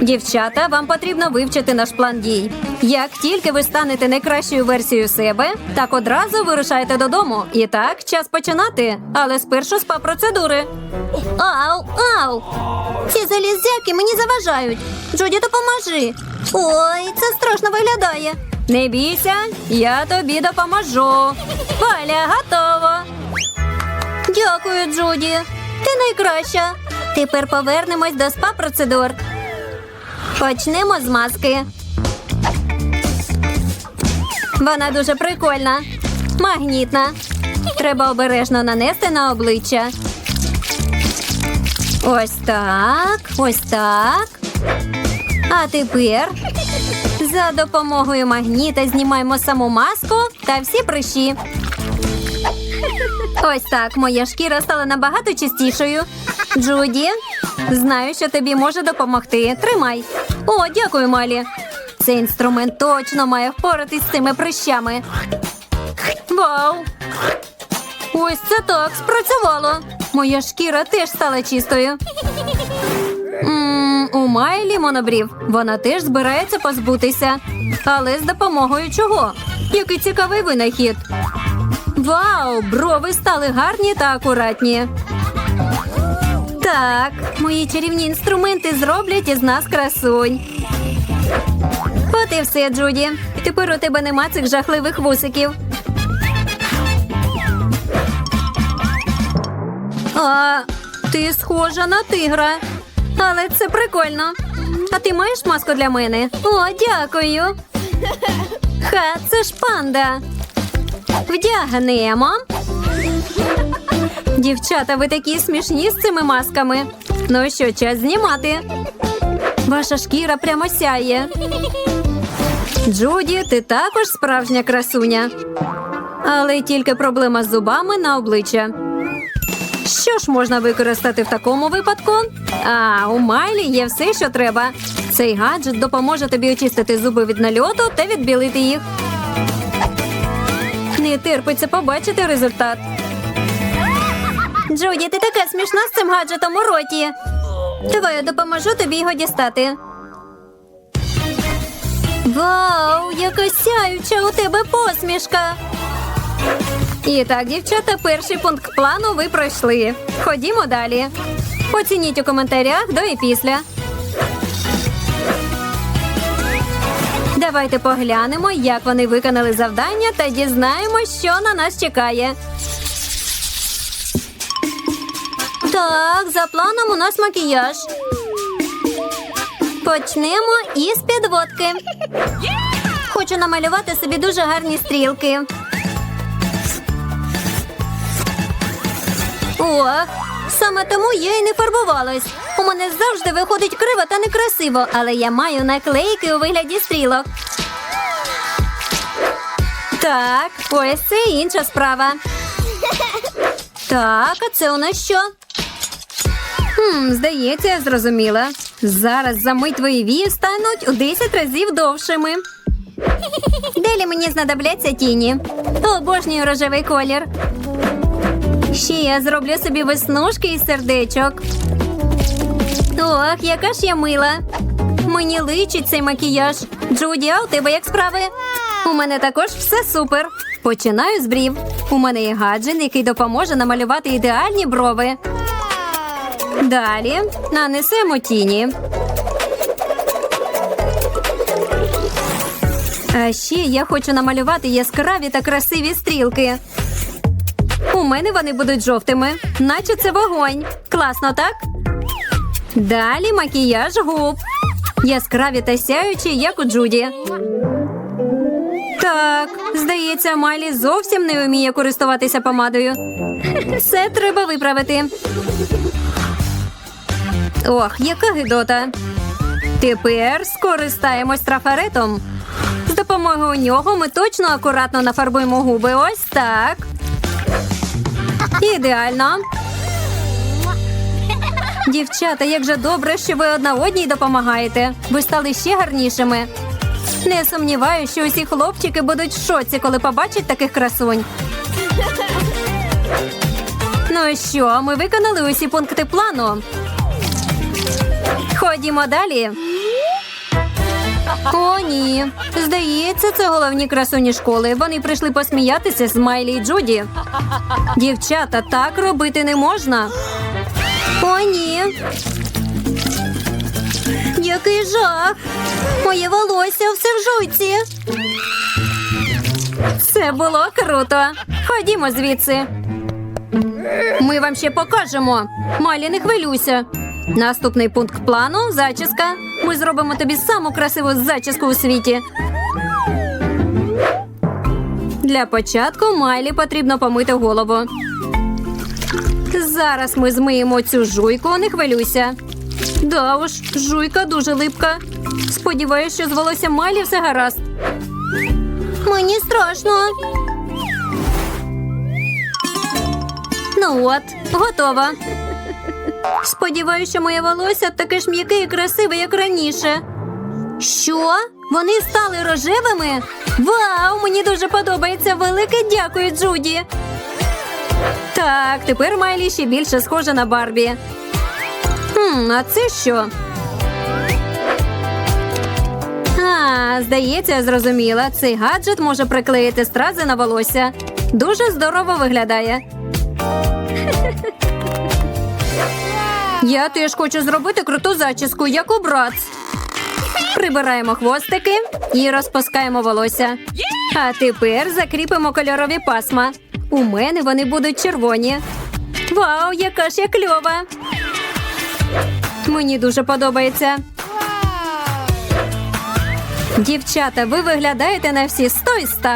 Дівчата, вам потрібно вивчити наш план дій. Як тільки ви станете найкращою версією себе, так одразу вирушаєте додому. І так, час починати. Але спершу спа процедури. Ау, ау! Ці залізяки мені заважають. Джуді, допоможи. Ой, це страшно виглядає. Не бійся, я тобі допоможу. Валя, готово. Дякую, Джуді. Ти найкраща. Тепер повернемось до спа процедур. Почнемо з маски. Вона дуже прикольна, магнітна. Треба обережно нанести на обличчя. Ось так, ось так. А тепер за допомогою магніта знімаємо саму маску та всі прищі. Ось так моя шкіра стала набагато чистішою. Джуді, знаю, що тобі може допомогти. Тримай. О, дякую, Малі. Цей інструмент точно має впоратись з цими прищами. Вау! Ось це так спрацювало. Моя шкіра теж стала чистою. м у Майлі монобрів. Вона теж збирається позбутися. Але з допомогою чого? Який цікавий винахід. Вау! Брови стали гарні та акуратні. Так, мої чарівні інструменти зроблять із нас красунь. От і все, Джуді. Тепер у тебе нема цих жахливих вусиків. А, ти схожа на тигра. Але це прикольно. А ти маєш маску для мене? О, дякую. Ха, це ж панда. Вдягнемо. Дівчата, ви такі смішні з цими масками. Ну що, час знімати. Ваша шкіра прямо сяє. Джуді, ти також справжня красуня. Але тільки проблема з зубами на обличчя. Що ж можна використати в такому випадку? А, у Майлі є все, що треба. Цей гаджет допоможе тобі очистити зуби від нальоту та відбілити їх. Не терпиться побачити результат. Джуді, ти така смішна з цим гаджетом у роті. Давай я допоможу тобі його дістати. Вау, яка сяюча у тебе посмішка. І так, дівчата, перший пункт плану ви пройшли. Ходімо далі. Оцініть у коментарях до і після. Давайте поглянемо, як вони виконали завдання та дізнаємось, що на нас чекає. Так, за планом у нас макіяж. Почнемо із підводки. Хочу намалювати собі дуже гарні стрілки. Ох, саме тому я й не фарбувалась. У мене завжди виходить криво та некрасиво, але я маю наклейки у вигляді стрілок. Так, ось це інша справа. Так, а це у нас що? Здається, я зрозуміла. Зараз за мить твої вії стануть у 10 разів довшими. Далі мені знадобляться тіні. Обожнюю рожевий колір. Ще я зроблю собі веснушки із сердечок. Ох, яка ж я мила. Мені личить цей макіяж. Джуді, а у тебе як справи? У мене також все супер. Починаю з брів. У мене є гаджет, який допоможе намалювати ідеальні брови. Далі нанесемо тіні. А ще я хочу намалювати яскраві та красиві стрілки. У мене вони будуть жовтими, наче це вогонь. Класно, так? Далі макіяж губ. Яскраві та сяючі, як у Джуді. Так, здається, Майлі зовсім не вміє користуватися помадою. Все треба виправити. Ох, яка гидота. Тепер скористаємось трафаретом. З допомогою нього ми точно акуратно нафарбуємо губи. Ось так. Ідеально. Дівчата, як же добре, що ви одна одній допомагаєте. Ви стали ще гарнішими. Не сумніваюся, що усі хлопчики будуть в шоці, коли побачать таких красунь. Ну що, ми виконали усі пункти плану. Ходімо далі. О, ні. Здається, це головні красуні школи. Вони прийшли посміятися з Майлі і Джуді. Дівчата, так робити не можна. О, ні. Який жах! Моє волосся все в жуйці. Це було круто. Ходімо звідси. Ми вам ще покажемо. Малі, не хвилюйся. Наступний пункт плану зачіска. Ми зробимо тобі саму красиву зачіску у світі. Для початку Майлі потрібно помити голову. Зараз ми змиємо цю жуйку, не хвилюйся. Да уж, жуйка дуже липка. Сподіваюсь, що з волоссям Майлі все гаразд. Мені страшно. Ну от, готова. Сподіваюся, моє волосся таке ж м'яке і красиве, як раніше. Що? Вони стали рожевими? Вау! Мені дуже подобається. Велике дякую, Джуді. Так, тепер Майлі ще більше схожа на Барбі. Хм, а це що? А, здається, зрозуміла. Цей гаджет може приклеїти стрази на волосся. Дуже здорово виглядає. Я теж хочу зробити круту зачіску, як у братц. Прибираємо хвостики і розпускаємо волосся. А тепер закріпимо кольорові пасма. У мене вони будуть червоні. Вау, яка ж я кльова! Мені дуже подобається. Дівчата, ви виглядаєте на всі 100 із 100.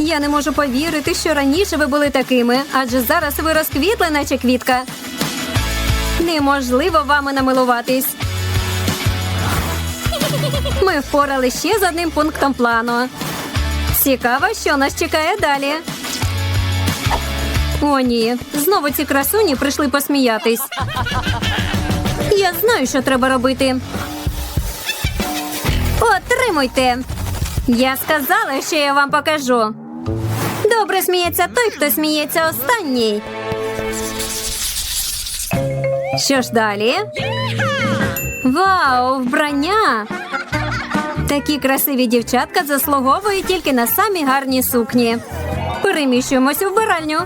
Я не можу повірити, що раніше ви були такими, адже зараз ви розквітли, наче квітка. Неможливо вами намилуватись. Ми впорали ще з одним пунктом плану. Цікаво, що нас чекає далі. О, ні, знову ці красуні прийшли посміятись. Я знаю, що треба робити. Отримуйте. Я сказала, що я вам покажу. Добре сміється той, хто сміється останній. Що ж далі? Вау, вбрання! Такі красиві дівчатка заслуговують тільки на самі гарні сукні. Переміщуємось у вбиральню.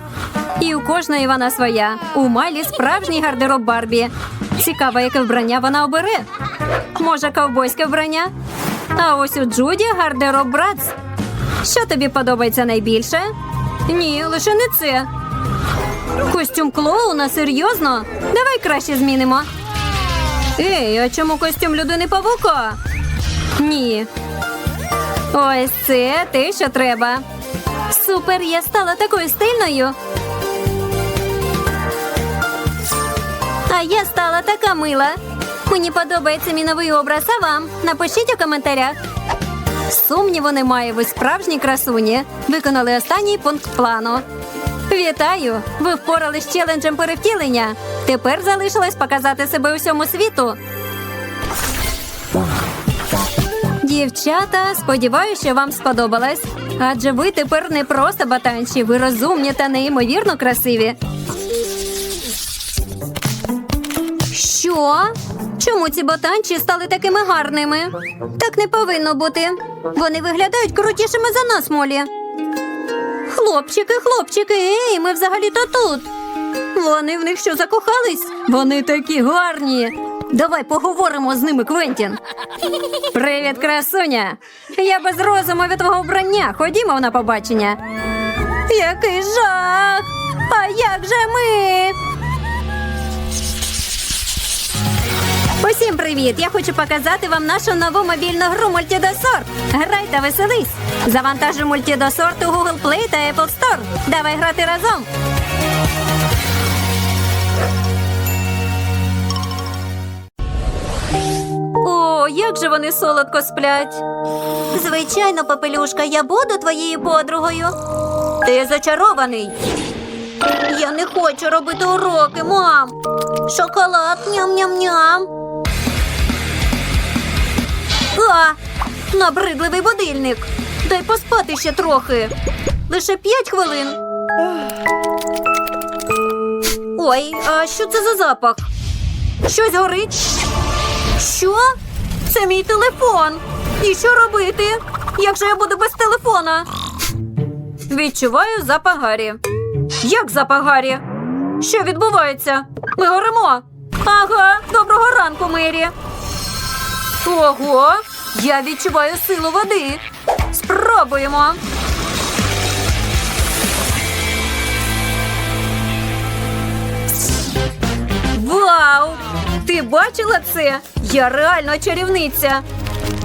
І у кожної вона своя. У Майлі справжній гардероб Барбі. Цікаво, яке вбрання вона обере. Може, ковбойське вбрання? А ось у Джуді гардероб Братс. Що тобі подобається найбільше? Ні, лише не це. Костюм клоуна, серйозно? Давай краще змінимо. Ей, а чому костюм людини павука? Ні. Ось це те, що треба. Супер, я стала такою стильною. А я стала така мила. Мені подобається мій новий образ, а вам? Напишіть у коментарях. Сумніву немає, ви справжні красуні. Виконали останній пункт плану. Вітаю! Ви впорались з челенджем перевтілення. Тепер залишилось показати себе усьому світу. Дівчата, сподіваюся, що вам сподобалось. Адже ви тепер не просто батанші, ви розумні та неймовірно красиві. Що? Чому ці ботанчі стали такими гарними? Так не повинно бути. Вони виглядають крутішими за нас, Молі. Хлопчики, хлопчики, ей, ми взагалі-то тут. Вони в них що закохались? Вони такі гарні. Давай поговоримо з ними, Квентін. Привіт, красуня. Я без розуму від твого вбрання. Ходімо на побачення. Який жах! Усім привіт! Я хочу показати вам нашу нову мобільну гру Мультідосорт. Грай та веселись! Завантажуй Мультідосорт у Google Play та Apple Store. Давай грати разом. О, як же вони солодко сплять. Звичайно, попелюшка, я буду твоєю подругою. Ти зачарований. Я не хочу робити уроки, мам. Шоколад ням-ням-ням. А, набридливий будильник. Дай поспати ще трохи. Лише п'ять хвилин. Ой, а що це за запах? Щось горить? Що? Це мій телефон. І що робити? Як же я буду без телефона? Відчуваю запах Гаррі. Як запах Гаррі? Що відбувається? Ми горимо. Ага, доброго ранку, Мері. Ого, я відчуваю силу води. Спробуємо. Вау! Ти бачила це? Я реально чарівниця.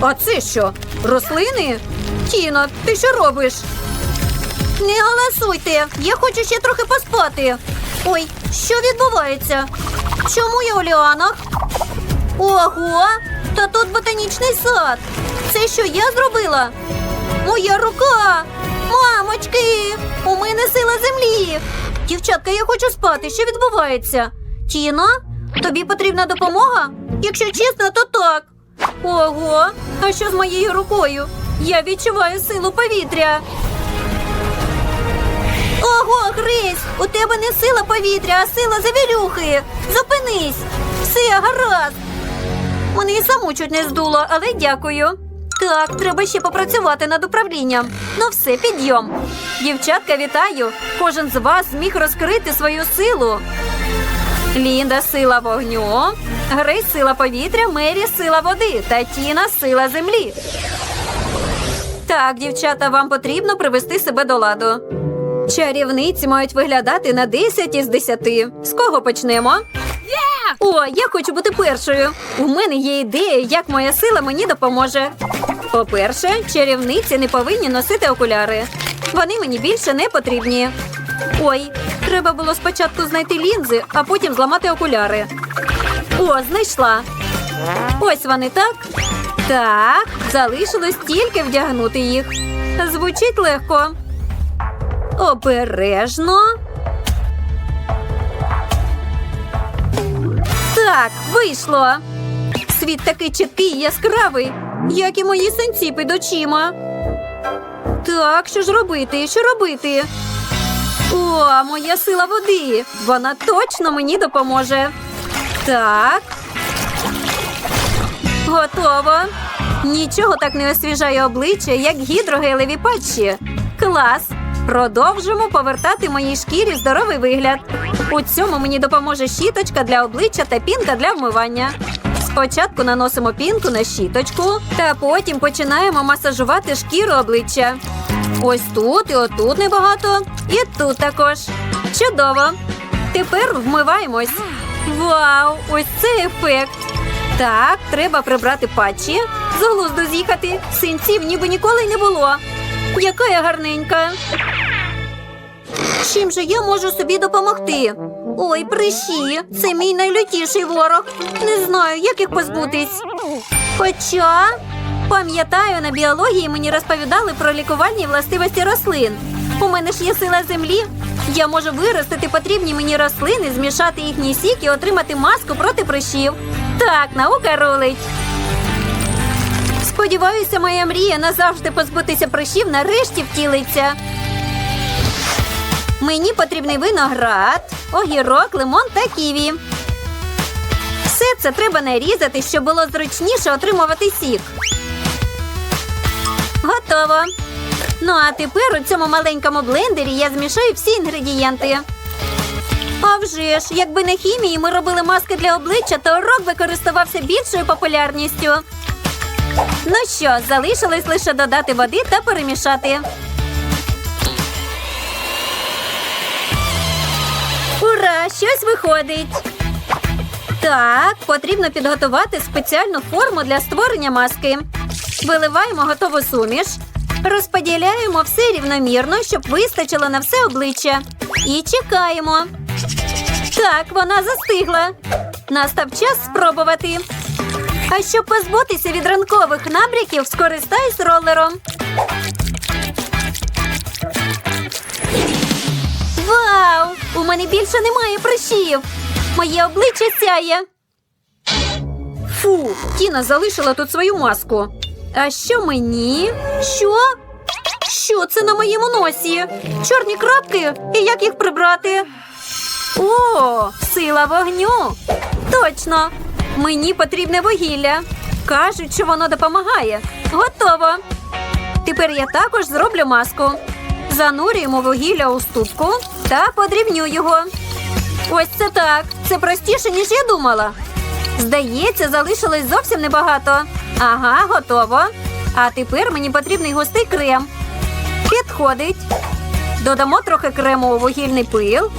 А це що? Рослини? Тіно, ти що робиш? Не голосуйте. Я хочу ще трохи поспати. Ой, що відбувається? Чому я у ліанах? Ого! Та тут ботанічний сад. Це що я зробила? Моя рука! Мамочки! У мене сила землі! Дівчатка, я хочу спати. Що відбувається? Тіно, тобі потрібна допомога? Якщо чесно, то так. Ого, а що з моєю рукою? Я відчуваю силу повітря. Ого, Грейс, у тебе не сила повітря, а сила завірюхи. Зупинись. Все, гаразд. Мене і саму чуть не здуло, але дякую. Так, треба ще попрацювати над управлінням. Ну все, підйом. Дівчатка, вітаю! Кожен з вас зміг розкрити свою силу. Лінда сила вогню, Грейс сила повітря, Мері сила води та Тіна сила землі. Так, дівчата, вам потрібно привести себе до ладу. Чарівниці мають виглядати на 10 із 10. З кого почнемо? О, я хочу бути першою. У мене є ідея, як моя сила мені допоможе. По-перше, чарівниці не повинні носити окуляри. Вони мені більше не потрібні. Ой, треба було спочатку знайти лінзи, а потім зламати окуляри. О, знайшла. Ось вони так. Так, залишилось тільки вдягнути їх. Звучить легко. Обережно. Так, вийшло. Світ такий чіткий і яскравий, як і мої синці під очима. Так, що ж робити? Що робити? О, моя сила води. Вона точно мені допоможе. Так. Готово. Нічого так не освіжає обличчя, як гідрогелеві патчі. Клас. Продовжимо повертати моїй шкірі здоровий вигляд. У цьому мені допоможе щіточка для обличчя та пінка для вмивання. Спочатку наносимо пінку на щіточку, та потім починаємо масажувати шкіру обличчя. Ось тут і отут небагато, і тут також. Чудово. Тепер вмиваємось. Вау! Ось це ефект. Так, треба прибрати патчі, з глузду з'їхати. Синців ніби ніколи не було. Яка я гарненька. Чим же я можу собі допомогти? Ой, прищі, це мій найлютіший ворог. Не знаю, як їх позбутись. Хоча, пам'ятаю, на біології мені розповідали про лікувальні властивості рослин. У мене ж є сила землі. Я можу виростити потрібні мені рослини, змішати їхній сік і отримати маску проти прищів. Так, наука рулить. Сподіваюся, моя мрія назавжди позбутися прищів нарешті втілиться. Мені потрібний виноград, огірок, лимон та ківі. Все це треба нарізати, щоб було зручніше отримувати сік. Готово. Ну а тепер у цьому маленькому блендері я змішаю всі інгредієнти. А вже ж, якби не хімії, ми робили маски для обличчя, то урок би користувався більшою популярністю. Ну що, залишилось лише додати води та перемішати. Щось виходить. Так, потрібно підготувати спеціальну форму для створення маски. Виливаємо готову суміш, розподіляємо все рівномірно, щоб вистачило на все обличчя. І чекаємо. Так, вона застигла. Настав час спробувати. А щоб позбутися від ранкових набряків, скористаюсь ролером. Вау! У мене більше немає прищів. Моє обличчя сяє. Фу, Тіна залишила тут свою маску. А що мені? Що? Що це на моєму носі? Чорні крапки? І як їх прибрати? О, сила вогню. Точно. Мені потрібне вугілля. Кажуть, що воно допомагає. Готово. Тепер я також зроблю маску. Занурюємо вугілля у ступку та подрібню його. Ось це так. Це простіше, ніж я думала. Здається, залишилось зовсім небагато. Ага, готово. А тепер мені потрібний густий крем. Підходить. Додамо трохи крему у вугільний пил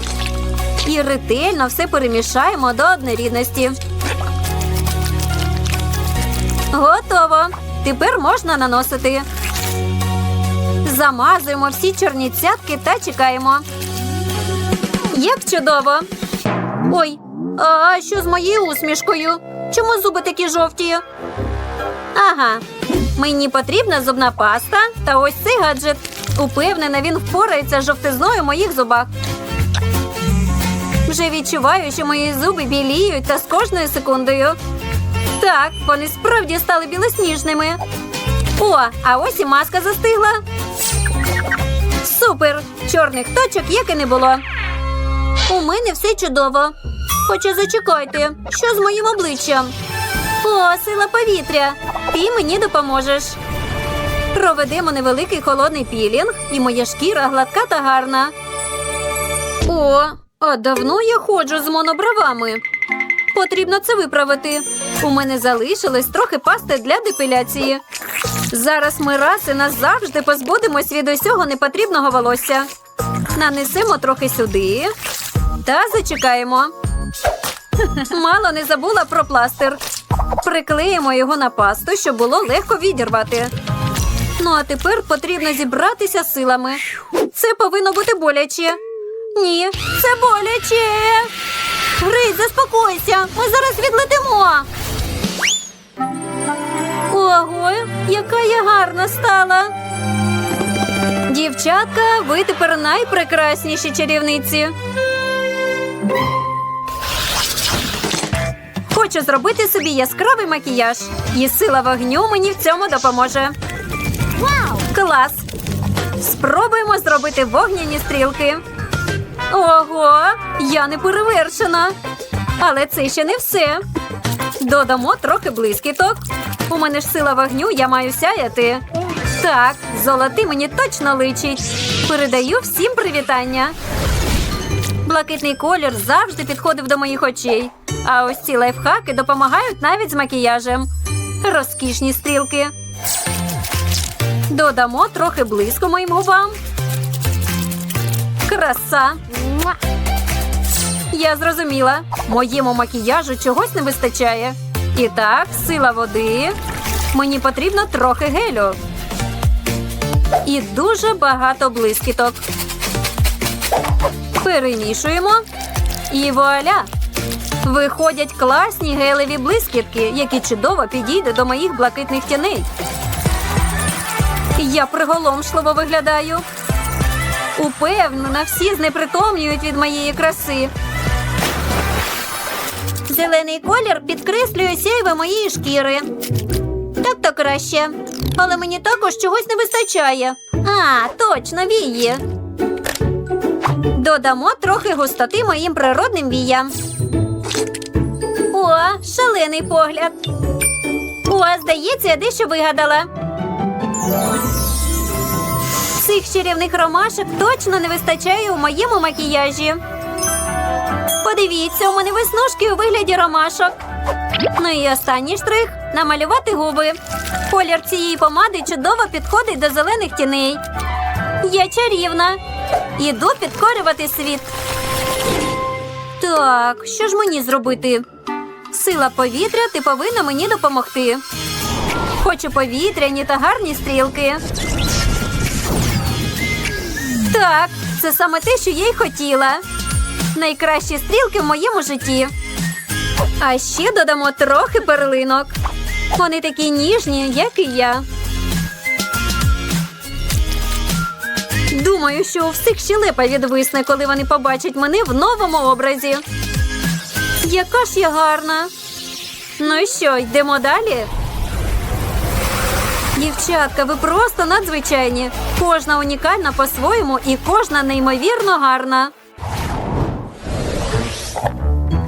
і ретельно все перемішаємо до однорідності. Готово. Тепер можна наносити. Замазуємо всі чорні цятки та чекаємо. Як чудово. Ой, а що з моєю усмішкою? Чому зуби такі жовті? Ага. Мені потрібна зубна паста та ось цей гаджет. Упевнена, він впорається з жовтизною моїх зубах. Вже відчуваю, що мої зуби біліють та з кожною секундою. Так, вони справді стали білосніжними. О, а ось і маска застигла. Супер! Чорних точок як і не було. У мене все чудово. Хоча зачекайте, що з моїм обличчям? О, сила повітря! Ти мені допоможеш. Проведемо невеликий холодний пілінг, і моя шкіра гладка та гарна. О, а давно я ходжу з монобровами. Потрібно це виправити. У мене залишилось трохи пасти для депіляції. Зараз ми раз і назавжди позбудемось від усього непотрібного волосся. Нанесемо трохи сюди та зачекаємо. Мало не забула про пластир. Приклеїмо його на пасту, щоб було легко відірвати. Ну а тепер потрібно зібратися силами. Це повинно бути боляче. Ні, це боляче. Грей, заспокойся. Ми зараз відлетимо. Ого, яка я гарна стала. Дівчатка, ви тепер найпрекрасніші чарівниці. Хочу зробити собі яскравий макіяж. І сила вогню мені в цьому допоможе. Вау! Клас! Спробуємо зробити вогняні стрілки. Ого, я не перевершена. Але це ще не все. Додамо трохи блискіток. У мене ж сила вогню, я маю сяяти. Так, золотий мені точно личить. Передаю всім привітання. Блакитний колір завжди підходив до моїх очей. А ось ці лайфхаки допомагають навіть з макіяжем. Розкішні стрілки. Додамо трохи блиску моїм губам. Краса. Я зрозуміла. Моєму макіяжу чогось не вистачає. І так, сила води. Мені потрібно трохи гелю. І дуже багато блискіток. Перемішуємо. І вуаля! Виходять класні гелеві блискітки, які чудово підійдуть до моїх блакитних тіней. Я приголомшливо виглядаю. Упевнена, всі знепритомнюють від моєї краси. Зелений колір підкреслює сяйве моєї шкіри. Так то краще. Але мені також чогось не вистачає. А, точно, вії. Додамо трохи густоти моїм природним віям. О, шалений погляд. О, здається, я дещо вигадала. Цих чарівних ромашок точно не вистачає у моєму макіяжі. Подивіться, у мене веснушки у вигляді ромашок. Ну і останній штрих намалювати губи. Колір цієї помади чудово підходить до зелених тіней. Я чарівна. Іду підкорювати світ. Так, що ж мені зробити? Сила повітря, ти повинна мені допомогти. Хочу повітряні та гарні стрілки. Так, це саме те, що я й хотіла. Найкращі стрілки в моєму житті. А ще додамо трохи перлинок. Вони такі ніжні, як і я. Думаю, що у всіх щелепа відвисне, коли вони побачать мене в новому образі. Яка ж я гарна. Ну і що, йдемо далі? Дівчатка, ви просто надзвичайні. Кожна унікальна по-своєму і кожна неймовірно гарна.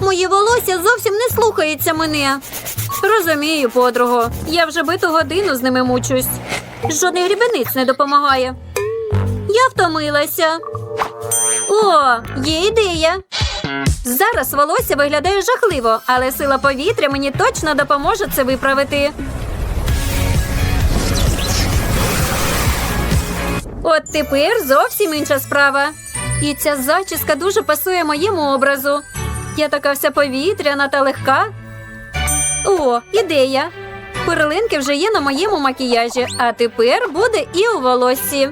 Моє волосся зовсім не слухається мене. Розумію, подруго. Я вже биту годину з ними мучусь. Жодний грібениць не допомагає. Я втомилася. О, є ідея. Зараз волосся виглядає жахливо, але сила повітря мені точно допоможе це виправити. От тепер зовсім інша справа. І ця зачіска дуже пасує моєму образу. Я така вся повітряна та легка. О, ідея. Перлинки вже є на моєму макіяжі, а тепер буде і у волоссі.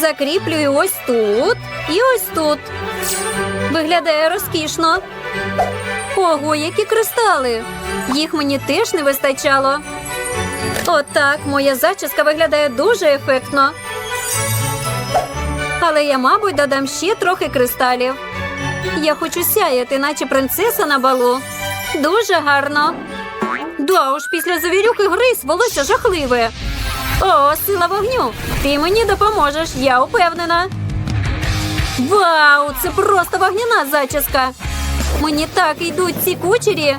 Закріплюю ось тут і ось тут. Виглядає розкішно. Ого, які кристали! Їх мені теж не вистачало. Отак, моя зачіска виглядає дуже ефектно. Але я, мабуть, додам ще трохи кристалів. Я хочу сяяти, наче принцеса на балу. Дуже гарно. Да уж, після завірюхи гриз волосся жахливе. О, сила вогню! Ти мені допоможеш, я упевнена. Вау, це просто вогняна зачіска. Мені так йдуть ці кучері.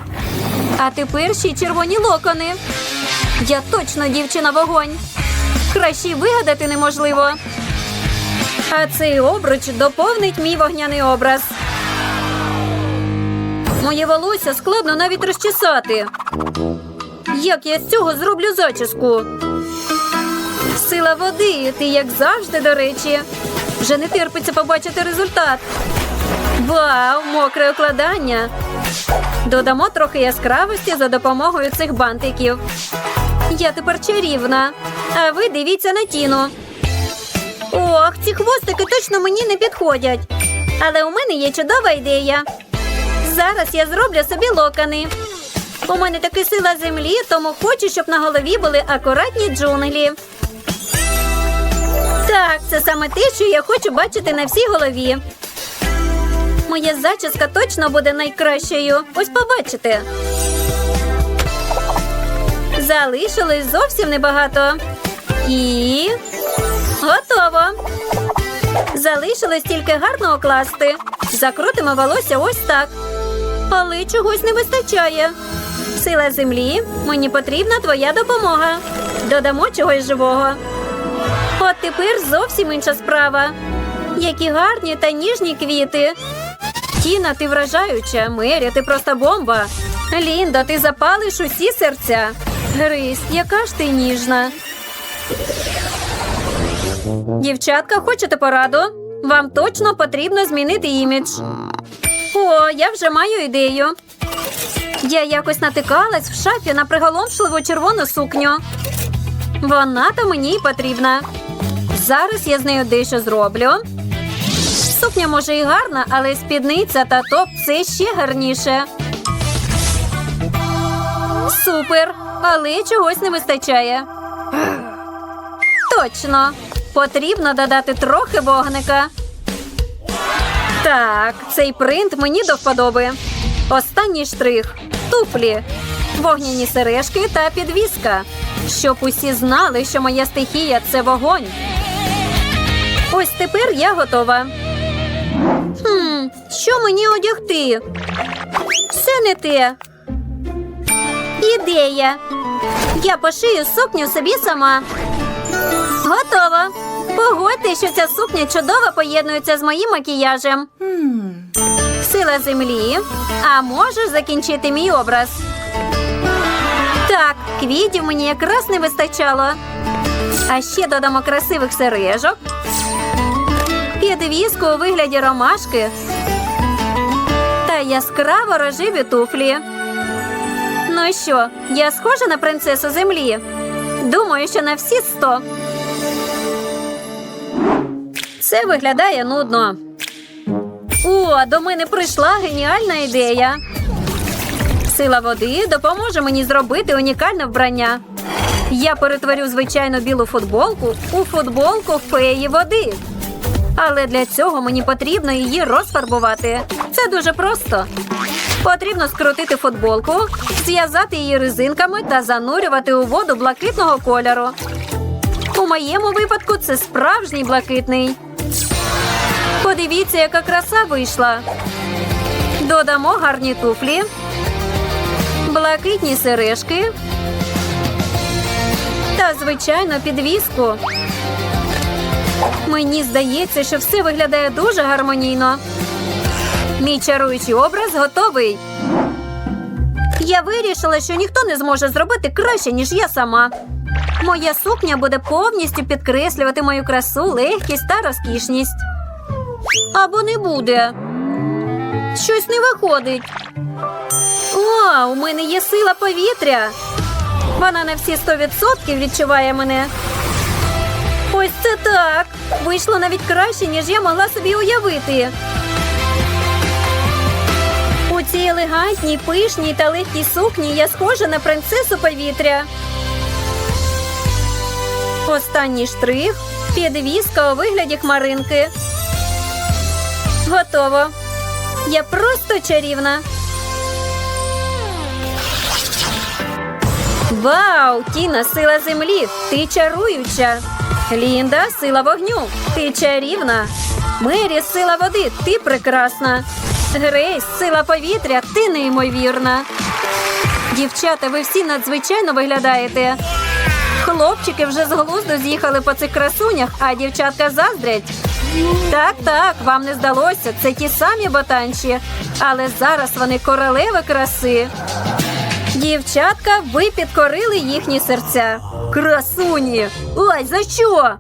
А тепер ще й червоні локони. Я точно дівчина вогонь. Краще вигадати неможливо. А цей обруч доповнить мій вогняний образ. Моє волосся складно навіть розчесати. Як я з цього зроблю зачіску? Сила води, ти як завжди, до речі. Вже не терпиться побачити результат. Вау, мокре укладання. Додамо трохи яскравості за допомогою цих бантиків. Я тепер чарівна. А ви дивіться на тіну. Ох, ці хвостики точно мені не підходять. Але у мене є чудова ідея. Зараз я зроблю собі локони. У мене таки сила землі, тому хочу, щоб на голові були акуратні джунглі. Так, це саме те, що я хочу бачити на всій голові. Моя зачіска точно буде найкращою. Ось побачите. Залишилось зовсім небагато. І готово. Залишилось тільки гарно окласти. Закрутимо волосся ось так. Але чогось не вистачає. Сила землі, мені потрібна твоя допомога. Додамо чогось живого. От тепер зовсім інша справа. Які гарні та ніжні квіти. Тіна, ти вражаюча. Мері, ти просто бомба. Лінда, ти запалиш усі серця. Грись, яка ж ти ніжна. Дівчатка, хочете пораду? Вам точно потрібно змінити імідж. О, я вже маю ідею. Я якось натикалась в шафі на приголомшливу червону сукню. Вона то мені й потрібна. Зараз я з нею дещо зроблю. Сукня може і гарна, але спідниця та топ це ще гарніше. Супер! Але чогось не вистачає. Точно. Потрібно додати трохи вогника. Так, цей принт мені до вподоби. Останній штрих туфлі, вогняні сережки та підвіска. Щоб усі знали, що моя стихія це вогонь. Ось тепер я готова. Хм, що мені одягти? Все не те. Ідея. Я пошию сукню собі сама. Готова. Погодьте, що ця сукня чудово поєднується з моїм макіяжем. Сила землі. А можеш закінчити мій образ? Так, квітів мені якраз не вистачало. А ще додамо красивих сережок. Підвіску у вигляді ромашки. Та яскраво рожеві туфлі. Ну що, я схожа на принцесу землі? Думаю, що на всі сто. Це виглядає нудно. О, до мене прийшла геніальна ідея. Сила води допоможе мені зробити унікальне вбрання. Я перетворю звичайну білу футболку у футболку феї води. Але для цього мені потрібно її розфарбувати. Це дуже просто. Потрібно скрутити футболку, зв'язати її резинками та занурювати у воду блакитного кольору. У моєму випадку це справжній блакитний. Подивіться, яка краса вийшла. Додамо гарні туфлі. блакитні сережки та, звичайно, підвіску. Мені здається, що все виглядає дуже гармонійно. Мій чаруючий образ готовий. Я вирішила, що ніхто не зможе зробити краще, ніж я сама. Моя сукня буде повністю підкреслювати мою красу, легкість та розкішність. Або не буде. Щось не виходить. О, у мене є сила повітря. Вона на всі 100% відчуває мене. Ось це так. Вийшло навіть краще, ніж я могла собі уявити. У цій елегантній, пишній та легкій сукні я схожа на принцесу повітря. Останній штрих підвіска у вигляді хмаринки. Готово. Я просто чарівна. Вау! Тіна, сила землі! Ти чаруюча! Лінда, сила вогню! Ти чарівна! Мері, сила води! Ти прекрасна! Грейс, сила повітря! Ти неймовірна! Дівчата, ви всі надзвичайно виглядаєте. Хлопчики вже з глузду з'їхали по цих красунях, а дівчатка заздрять. Так, так, вам не здалося. Це ті самі ботанчі. Але зараз вони королеви краси. Дівчатка, ви підкорили їхні серця. Красуні! Ой, за що?